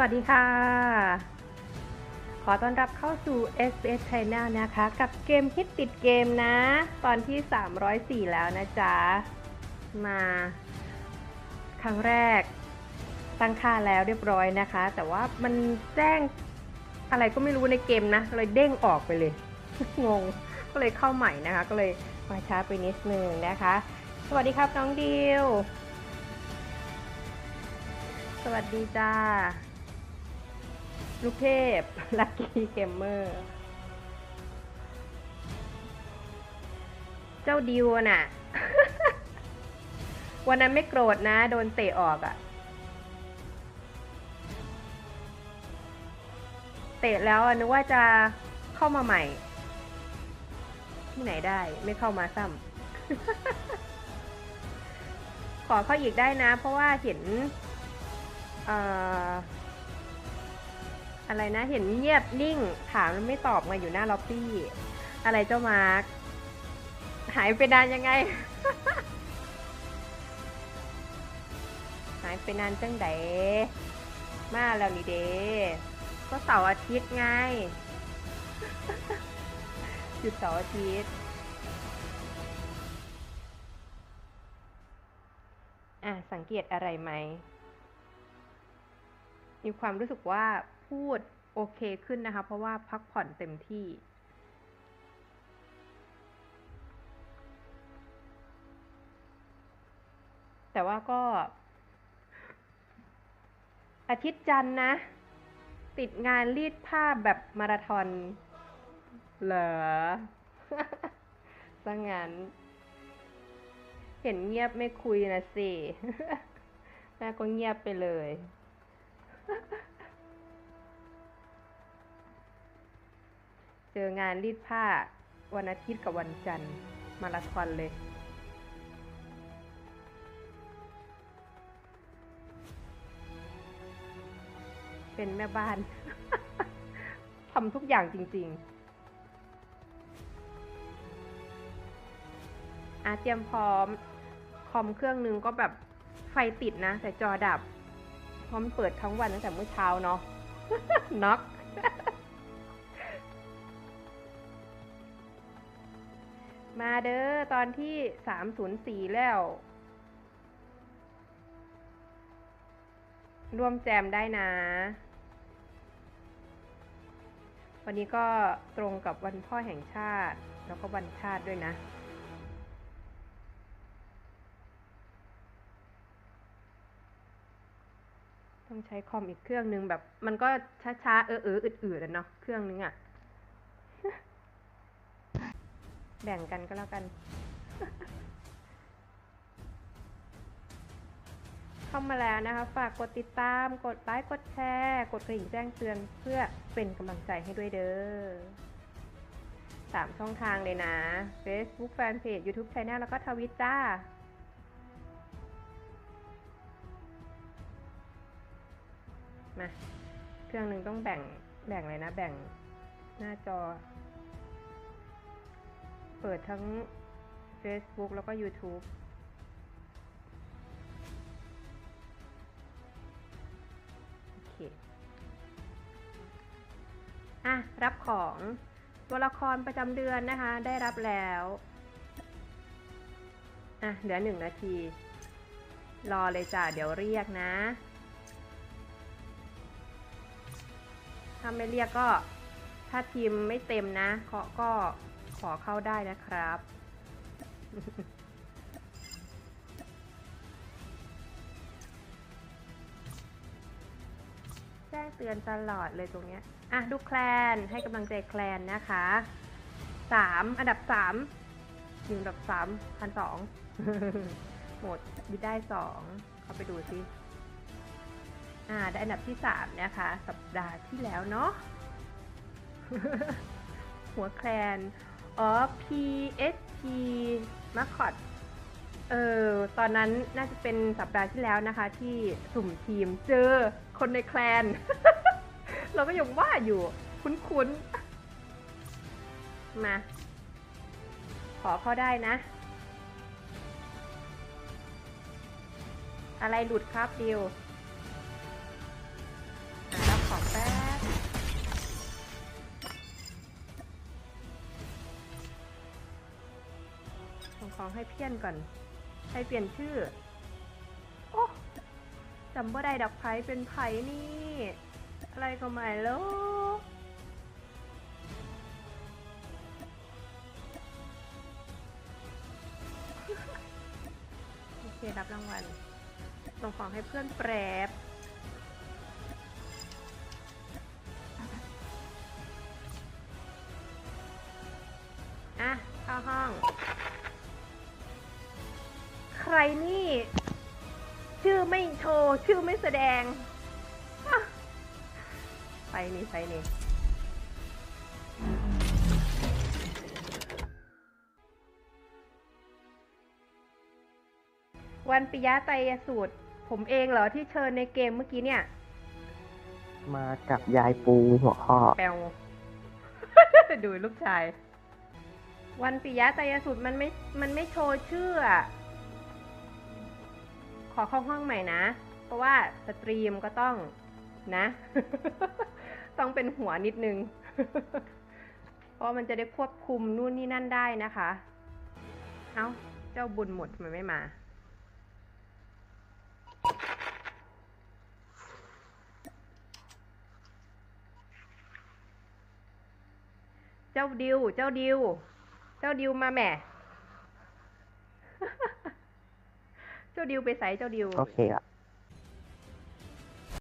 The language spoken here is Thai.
วัสดีค่ะ ขอต้อนรับเข้าสู่ SBS Channel นะคะ กับเกมคิดติดเกมนะ ตอนที่ 304 แล้วนะจ๊ะ มา ครั้งแรก ตั้งค่าแล้วเรียบร้อยนะคะ แต่ว่ามันแจ้งอะไรก็ไม่รู้ในเกมนะ เลยเด้งออกไปเลย งง ก็เลยเข้าใหม่นะคะ ก็เลยมาช้าไปนิดนึงนะคะ สวัสดีครับน้องดิว สวัสดีจ้า ลูกเทพ ลัคกี้เกมเมอร์ เจ้าดิวอะน่ะ วันนั้นไม่โกรธนะ โดนเตะออกอะเตะแล้วนึกว่าจะเข้ามาใหม่ ที่ไหนได้ไม่เข้ามาซ้ำ ขอเข้าอีกได้นะ เพราะว่าเห็น เอ่อ อะไรนะ เห็นเงียบนิ่ง ถามแล้วไม่ตอบมาอยู่หน้าล็อบบี้ อะไรเจ้ามาร์ค หายไปนานยังไง หายไปนานจังไดมาแล้วนี่เด้ก็เสาร์อาทิตย์ไงหยุดเสาร์อาทิตย์อะสังเกตอะไรไหม มีความรู้สึกว่าพูดโอเคขึ้นนะคะ เพราะว่าพักผ่อนเต็มที่ แต่ว่าก็ อาทิตย์จันนะ ติดงานรีดผ้าแบบมาราธอนเหรอซะงั้น เห็นเงียบไม่คุยนะสิแม่ก็เงียบไปเลย เจองานรีดผ้าวันอาทิตย์กับวันจันทร์มาราธอนเลย เป็นแม่บ้าน ทำทุกอย่างจริง ๆอาเตรียมพร้อม คอมเครื่องนึงก็แบบไฟติดนะ แต่จอดับ เพราะมันเปิดทั้งวันตั้งแต่เมื่อเช้าเนาะน็อกมาเด้อตอนที่สามศูนย์สี่แล้ว ร่วมแจมได้นะ วันนี้ก็ตรงกับวันพ่อแห่งชาติ แล้วก็วันชาติด้วยนะ ต้องใช้คอมอีกเครื่องนึงแบบ มันก็ช้าๆเออเอออืดๆอะเนาะเครื่องนึงอะแบ่งกันก็แล้วกัน เข้ามาแล้วนะคะ ฝากกดติดตาม กดไลค์กดแชร์กดกระดิ่งแจ้งเตือนเพื่อเป็นกำลังใจให้ด้วยเด้อสามช่องทางเลยนะ Facebook Fanpage YouTube Channel แล้วก็ทวิตจ้า มาเครื่องหนึ่งต้องแบ่งแบ่งเลยนะ แบ่งหน้าจอ เปิดทั้ง Facebook แล้วก็ YouTube โอเคอะ รับของตัวละครประจำเดือนนะคะ ได้รับแล้วอะเหลือหนึ่งนาที รอเลยจ้ะ เดี๋ยวเรียกนะ ถ้าไม่เรียกก็ ถ้าทีมไม่เต็มนะก็ก็ขอเข้าได้นะครับ แจ้งเตือนตลอดเลยตรงเนี้ย อะ ดูแคลน ให้กำลังใจแคลนนะคะสามอันดับสามหนึ่งอันดับสามพันสองหมดบิดได้สองเขาไปดูสิ อ่าได้อันดับที่สามนะคะสัปดาห์ที่แล้วเนาะหัวแคลนอ๋อ PSP m a c o t เออตอนนั้นน่าจะเป็นสัปดาห์ที่แล้วนะคะ ที่สุ่มทีมเจอคนในแคลน เราก็ยังว่าอยู่คุ้นๆ มา ขอเข้าได้นะ อะไรหลุดครับดิว องให้เพี้ยนก่อน ให้เปลี่ยนชื่อ โอ้จำบ่ได้ดอกไผ่เป็นไผ่นี่ อะไรก็ไม่รู้โอเครับรางวัลส่งของให้เพื่อนแปรบอะเข้าห้อง ใครนี่ ชื่อไม่โชว์ ชื่อไม่แสดงอะไปนี่ไปนี่วันปิยะไตรยสูตร ผมเองเหรอที่เชิญในเกมเมื่อกี้เนี่ย มากับยายปูหัวข้อแปลว ดูลูกชาย วันปิยะไตรยสูตรมันไม่ มันไม่โชว์ชื่ออะข อเข้าห้องใหม่นะ เพราะว่าสตรีมก็ต้องนะ ต้องเป็นหัวนิดนึง เพราะมันจะได้ควบคุมนู่นนี่นั่นได้นะคะ เอ้า เจ้าบุญหมดทำไมไม่มาเจ้าดิว เจ้าดิว เจ้าดิวมาแหม่ เจ้าดิวไปใส่เจ้าดิว โอเคละ